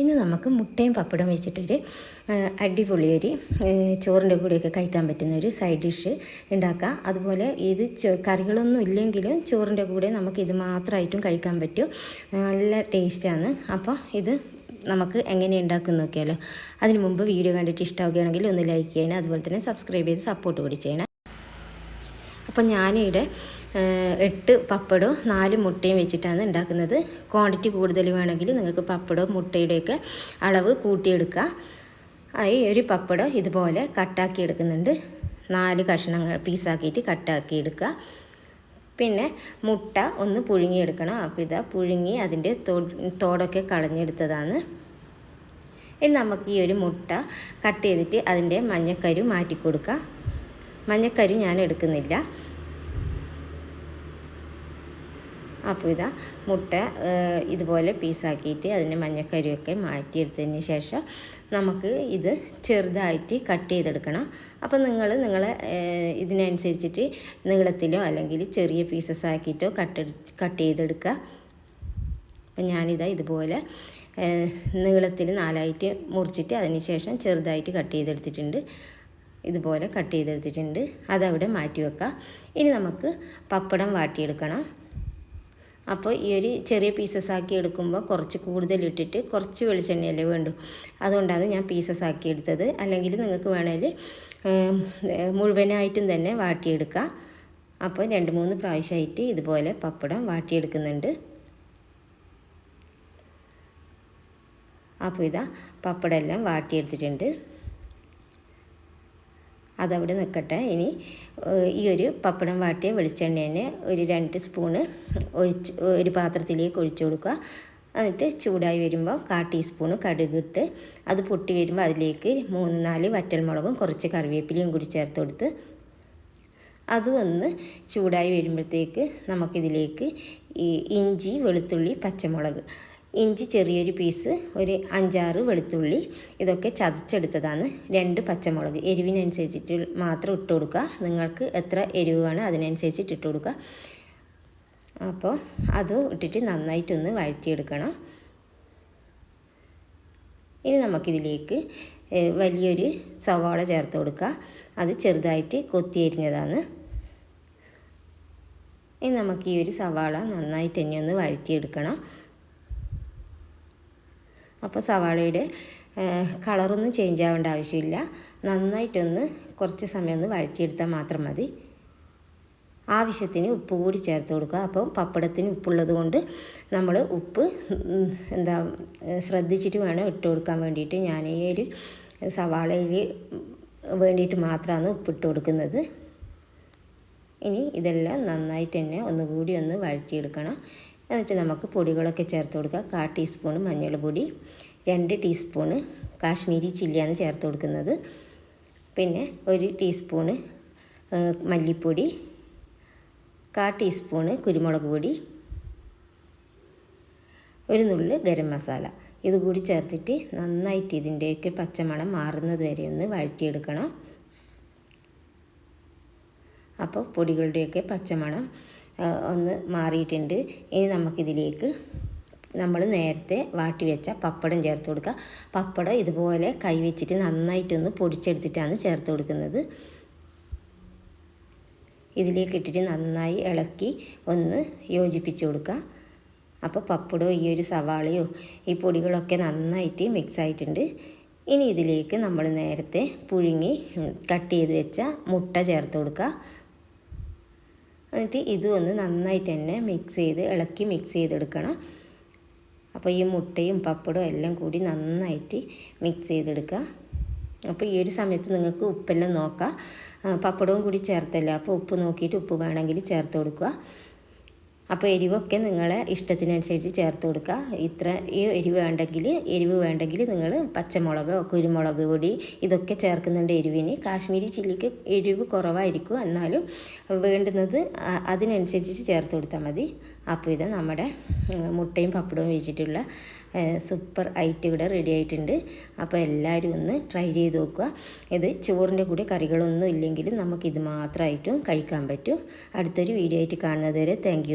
ഇന്ന് നമുക്ക് മുട്ടയും പപ്പടം വെച്ചിട്ടൊരു അടിപൊളി ഒരു ചോറിന്റെ കൂടെയൊക്കെ കഴിക്കാൻ പറ്റുന്ന ഒരു സൈഡ് ഡിഷ് ഉണ്ടാക്കാം. അതുപോലെ ഇത് കറികളൊന്നും ഇല്ലെങ്കിലും ചോറിന്റെ കൂടെ നമുക്ക് ഇത് മാത്രമായിട്ടും കഴിക്കാൻ പറ്റും. നല്ല ടേസ്റ്റാണ്. അപ്പോൾ ഇത് നമുക്ക് എങ്ങനെ ഉണ്ടാക്കും നോക്കിയാലോ. അതിന് മുമ്പ് വീഡിയോ കണ്ടിട്ട് ഇഷ്ടമാവുകയാണെങ്കിൽ ഒന്ന് ലൈക്ക് ചെയ്യണം അതുപോലെ തന്നെ സബ്സ്ക്രൈബ് ചെയ്ത് സപ്പോർട്ട് കൂടി ചെയ്യണം. അപ്പം ഞാനിവിടെ എട്ട് പപ്പടോ നാല് മുട്ടയും വെച്ചിട്ടാണ് ഉണ്ടാക്കുന്നത്. ക്വാണ്ടിറ്റി കൂടുതൽ വേണമെങ്കിൽ നിങ്ങൾക്ക് പപ്പടവും മുട്ടയുടെയൊക്കെ അളവ് കൂട്ടിയെടുക്കുക ആയി ഒരു പപ്പടം ഇതുപോലെ കട്ടാക്കി എടുക്കുന്നുണ്ട്. നാല് കഷ്ണങ്ങൾ പീസാക്കിയിട്ട് കട്ടാക്കി എടുക്കുക പിന്നെ മുട്ട ഒന്ന് പുഴുങ്ങിയെടുക്കണം. അപ്പോൾ ഇതാ പുഴുങ്ങി അതിന്റെ തോടൊക്കെ കളഞ്ഞെടുത്തതാണ്. ഇനി നമുക്ക് ഈ ഒരു മുട്ട കട്ട് ചെയ്തിട്ട് അതിന്റെ മഞ്ഞക്കരു മാറ്റി കൊടുക്കുക മഞ്ഞക്കരു ഞാൻ എടുക്കുന്നില്ല. അപ്പോൾ ഇതാ മുട്ട ഇതുപോലെ പീസാക്കിയിട്ട് അതിന്റെ മഞ്ഞക്കരിയൊക്കെ മാറ്റിയെടുത്തതിന് ശേഷം നമുക്ക് ഇത് ചെറുതായിട്ട് കട്ട് ചെയ്തെടുക്കണം. അപ്പോൾ നിങ്ങൾ നിങ്ങളെ ഇതിനനുസരിച്ചിട്ട് നീളത്തിലോ അല്ലെങ്കിൽ ചെറിയ പീസസ് ആക്കിയിട്ടോ കട്ട് കട്ട് ചെയ്തെടുക്കുക. അപ്പം ഞാനിതാ ഇതുപോലെ നീളത്തിൽ നാലായിട്ട് മുറിച്ചിട്ട് അതിന് ശേഷം ചെറുതായിട്ട് കട്ട് ചെയ്തെടുത്തിട്ടുണ്ട്. ഇതുപോലെ കട്ട് ചെയ്തെടുത്തിട്ടുണ്ട്. അതവിടെ മാറ്റി വെക്കാം. ഇനി നമുക്ക് പപ്പടം വാട്ടിയെടുക്കണം. അപ്പോൾ ഈ ഒരു ചെറിയ പീസസ് ആക്കി എടുക്കുമ്പോൾ കുറച്ച് കൂടുതൽ ഇട്ടിട്ട് കുറച്ച് വെളിച്ചെണ്ണയല്ലേ വേണ്ടു. അതുകൊണ്ടാണ് ഞാൻ പീസസ് ആക്കി എടുത്തത്. അല്ലെങ്കിൽ നിങ്ങൾക്ക് വേണമെങ്കിൽ മുഴുവനായിട്ടും തന്നെ വാട്ടിയെടുക്കാം. അപ്പോൾ രണ്ട് മൂന്ന് പ്രാവശ്യമായിട്ട് ഇതുപോലെ പപ്പടം വാട്ടിയെടുക്കുന്നുണ്ട്. അപ്പോൾ ഇതാ പപ്പടം എല്ലാം വാട്ടിയെടുത്തിട്ടുണ്ട്. അതവിടെ നിൽക്കട്ടെ ഇനി ഈ ഒരു പപ്പടം വാട്ടിയ വെളിച്ചെണ്ണ തന്നെ ഒരു രണ്ട് സ്പൂണ് ഒഴിച്ച് ഒരു പാത്രത്തിലേക്ക് ഒഴിച്ചു കൊടുക്കുക. എന്നിട്ട് ചൂടായി വരുമ്പോൾ കാ ടീസ്പൂണ് കടുകിട്ട് അത് പൊട്ടി വരുമ്പോൾ അതിലേക്ക് മൂന്ന് നാല് വറ്റൽമുളകും കുറച്ച് കറിവേപ്പിലയും കൂടി ചേർത്ത് കൊടുത്ത് അത് ചൂടായി വരുമ്പോഴത്തേക്ക് നമുക്കിതിലേക്ക് ഈ ഇഞ്ചി വെളുത്തുള്ളി പച്ചമുളക് ഇഞ്ചി ചെറിയൊരു പീസ് ഒരു അഞ്ചാറ് വെളുത്തുള്ളി ഇതൊക്കെ ചതച്ചെടുത്തതാണ്. രണ്ട് പച്ചമുളക് എരിവിനനുസരിച്ചിട്ട് മാത്രം ഇട്ട് കൊടുക്കുക. നിങ്ങൾക്ക് എത്ര എരിവ് വേണം അതിനനുസരിച്ചിട്ട് ഇട്ട് കൊടുക്കുക. അപ്പോൾ അത് ഇട്ടിട്ട് നന്നായിട്ടൊന്ന് വഴറ്റിയെടുക്കണം. ഇനി നമുക്കിതിലേക്ക് വലിയൊരു സവാള ചേർത്ത് കൊടുക്കുക. അത് ചെറുതായിട്ട് കൊത്തിയരിഞ്ഞതാണ് ഇനി നമുക്ക് ഈ ഒരു സവാള നന്നായിട്ട് തന്നെ ഒന്ന് വഴറ്റിയെടുക്കണം. അപ്പോൾ സവാളയുടെ കളറൊന്നും ചേഞ്ച് ആവേണ്ട ആവശ്യമില്ല. നന്നായിട്ടൊന്ന് കുറച്ച് സമയം ഒന്ന് വഴറ്റിയെടുത്താൽ മാത്രം മതി. ആവശ്യത്തിന് ഉപ്പ് കൂടി ചേർത്ത് കൊടുക്കുക. അപ്പോൾ പപ്പടത്തിന് ഉപ്പുള്ളത് കൊണ്ട് നമ്മൾ ഉപ്പ് എന്താ ശ്രദ്ധിച്ചിട്ട് വേണം ഇട്ട് കൊടുക്കാൻ വേണ്ടിയിട്ട്. ഞാൻ ഈ ഒരു സവാളയിൽ വേണ്ടിയിട്ട് മാത്രമാണ് ഉപ്പിട്ട് കൊടുക്കുന്നത്. ഇനി ഇതെല്ലാം നന്നായിട്ട് തന്നെ ഒന്നുകൂടി ഒന്ന് വഴറ്റിയെടുക്കണം. എന്നിട്ട് നമുക്ക് പൊടികളൊക്കെ ചേർത്ത് കൊടുക്കുക. കാ ടീസ്പൂൺ മഞ്ഞൾപ്പൊടി രണ്ട് ടീസ്പൂണ് കാശ്മീരി ചില്ലിയാണ് ചേർത്ത് കൊടുക്കുന്നത്. പിന്നെ ഒരു ടീസ്പൂണ് മല്ലിപ്പൊടി കാ ടീസ്പൂണ് കുരുമുളക് പൊടി ഒരു നുള്ള് ഗരം മസാല. ഇതുകൂടി ചേർത്തിട്ട് നന്നായിട്ട് ഇതിന്റെയൊക്കെ പച്ചമണം മാറുന്നത് വരെ ഒന്ന് വഴറ്റിയെടുക്കണം. അപ്പോൾ പൊടികളുടെയൊക്കെ പച്ചമണം ഒന്ന് മാറിയിട്ടുണ്ട്. ഇനി നമുക്കിതിലേക്ക് നമ്മൾ നേരത്തെ വാട്ടി വെച്ച പപ്പടം ചേർത്ത് കൊടുക്കുക പപ്പടം ഇതുപോലെ കൈ വെച്ചിട്ട് നന്നായിട്ടൊന്ന് പൊടിച്ചെടുത്തിട്ടാണ് ചേർത്ത് കൊടുക്കുന്നത്. ഇതിലേക്ക് ഇട്ടിട്ട് നന്നായി ഇളക്കി ഒന്ന് യോജിപ്പിച്ച് കൊടുക്കുക. അപ്പോൾ പപ്പടോ ഈ ഒരു സവാളയോ ഈ പൊടികളൊക്കെ നന്നായിട്ട് മിക്സ് ആയിട്ടുണ്ട്. ഇനി ഇതിലേക്ക് നമ്മൾ നേരത്തെ പുഴുങ്ങി കട്ട് ചെയ്ത് വെച്ച മുട്ട ചേർത്ത് കൊടുക്കുക. എന്നിട്ട് ഇതും ഒന്ന് നന്നായിട്ട് തന്നെ മിക്സ് ചെയ്ത് ഇളക്കി മിക്സ് ചെയ്തെടുക്കണം. അപ്പോൾ ഈ മുട്ടയും പപ്പടവും എല്ലാം കൂടി നന്നായിട്ട് മിക്സ് ചെയ്തെടുക്കുക. അപ്പോൾ ഈ ഒരു സമയത്ത് നിങ്ങൾക്ക് ഉപ്പെല്ലാം നോക്കാം. പപ്പടവും കൂടി ചേർത്തല്ല? അപ്പോൾ ഉപ്പ് നോക്കിയിട്ട് ഉപ്പ് വേണമെങ്കിൽ ചേർത്ത് കൊടുക്കുക. അപ്പോൾ എരിവൊക്കെ നിങ്ങളെ ഇഷ്ടത്തിനനുസരിച്ച് ചേർത്ത് കൊടുക്കുക. ഇത്ര ഈ എരിവ് വേണ്ടെങ്കിൽ എരിവ് വേണ്ടെങ്കിൽ നിങ്ങൾ പച്ചമുളക് കുരുമുളക് പൊടി ഇതൊക്കെ ചേർക്കുന്നുണ്ട് എരിവിന്. കാശ്മീരി ചില്ലിക്ക് എരിവ് കുറവായിരിക്കും. എന്നാലും വേണ്ടുന്നത് അതിനനുസരിച്ച് ചേർത്ത് കൊടുത്താൽ മതി. അപ്പോൾ ഇത് നമ്മുടെ മുട്ടയും പപ്പടവും വെച്ചിട്ടുള്ള സൂപ്പർ ഐറ്റം ഇവിടെ റെഡി ആയിട്ടുണ്ട്. അപ്പോൾ എല്ലാവരും ഒന്ന് ട്രൈ ചെയ്ത് നോക്കുക. ഇത് ചോറിന്റെ കൂടെ കറികളൊന്നും ഇല്ലെങ്കിലും നമുക്കിത് മാത്രമായിട്ടും കഴിക്കാൻ പറ്റും. അടുത്തൊരു വീഡിയോ ആയിട്ട് കാണുന്നത് വരെ താങ്ക്